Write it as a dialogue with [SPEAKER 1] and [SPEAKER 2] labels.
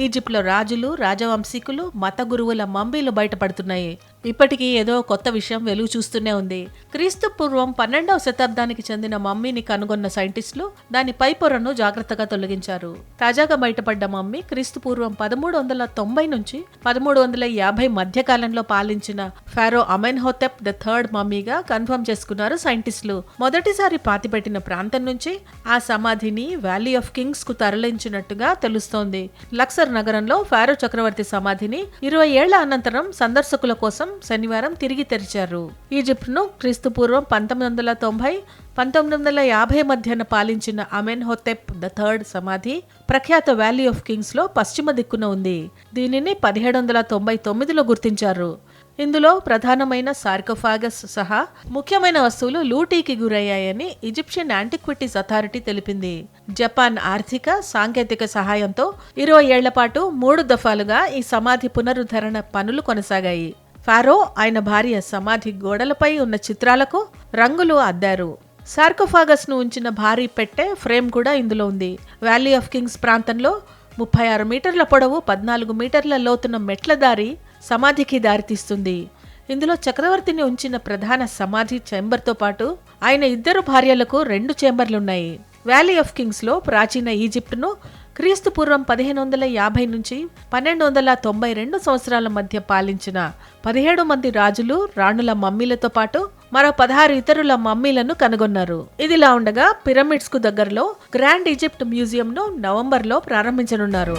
[SPEAKER 1] ఈజిప్ట్లో రాజులు రాజవంశీకులు మత గురువుల మమ్మీలు బయటపడుతున్నాయి. ఇప్పటికీ ఏదో కొత్త విషయం వెలుగు చూస్తూనే ఉంది. క్రీస్తు పూర్వం పన్నెండవ శతాబ్దానికి చెందిన మమ్మీని కనుగొన్న సైంటిస్టులు దాని పై పొరను జాగ్రత్తగా తొలగించారు. తాజాగా బయటపడ్డ మమ్మీ క్రీస్తు పూర్వం పదమూడు వందల తొంభై నుంచి పదమూడు వందల యాభై మధ్యకాలంలో పాలించిన ఫారో అమెన్హోతెప్ ద థర్డ్ మమ్మీగా కన్ఫర్మ్ చేసుకున్నారు సైంటిస్టులు. మొదటిసారి పాతిపెట్టిన ప్రాంతం నుంచి ఆ సమాధిని వ్యాలీ ఆఫ్ కింగ్స్కు తరలించినట్టుగా తెలుస్తోంది. లక్సర్ నగరంలో ఫారో చక్రవర్తి సమాధిని ఇరవై ఏళ్ళ అనంతరం సందర్శకుల కోసం శనివారం తిరిగి తెరిచారు. ఈజిప్ట్ను క్రీస్తు పూర్వం పంతొమ్మిది వందల తొంభై పంతొమ్మిది వందల యాభై మధ్యన పాలించిన అమెన్ హోతెప్ ద థర్డ్ సమాధి ప్రఖ్యాత వ్యాలీ ఆఫ్ కింగ్స్లో పశ్చిమ దిక్కున ఉంది. దీనిని పదిహేడు వందల తొంభై తొమ్మిదిలో గుర్తించారు. ఇందులో ప్రధానమైన సార్కోఫాగస్ సహా ముఖ్యమైన వస్తువులు లూటీకి గురయ్యాయని ఈజిప్షియన్ యాంటిక్విటీస్ అథారిటీ తెలిపింది. జపాన్ ఆర్థిక సాంకేతిక సహాయంతో ఇరవై ఏళ్ళ పాటు మూడు దఫాలుగా ఈ సమాధి పునరుద్ధరణ పనులు కొనసాగాయి. ఫారో ఆయన భార్య సమాధి గోడలపై ఉన్న చిత్రాలకు రంగులు అద్దారు. సార్కోఫాగస్ను ఉంచిన భారీ పెట్టె ఫ్రేమ్ కూడా ఇందులో ఉంది. వ్యాలీ ఆఫ్ కింగ్స్ ప్రాంతంలో ముప్పై ఆరు మీటర్ల పొడవు పద్నాలుగు మీటర్ల లోతున్న మెట్ల దారి సమాధికి దారితీస్తుంది. ఇందులో చక్రవర్తిని ఉంచిన ప్రధాన సమాధి చేంబర్తో పాటు ఆయన ఇద్దరు భార్యలకు రెండు చేంబర్లున్నాయి వ్యాలీ ఆఫ్ కింగ్స్లో ప్రాచీన ఈజిప్టును క్రీస్తు పూర్వం పదిహేను వందల యాభై నుంచి పన్నెండు వందల తొంభై రెండు సంవత్సరాల మధ్య పాలించిన పదిహేడు మంది రాజులు రాణుల మమ్మీలతో పాటు మరో పదహారు ఇతరుల మమ్మీలను కనుగొన్నారు. ఇదిలా ఉండగా పిరమిడ్స్కు దగ్గరలో గ్రాండ్ ఈజిప్ట్ మ్యూజియంను నవంబర్లో ప్రారంభించనున్నారు.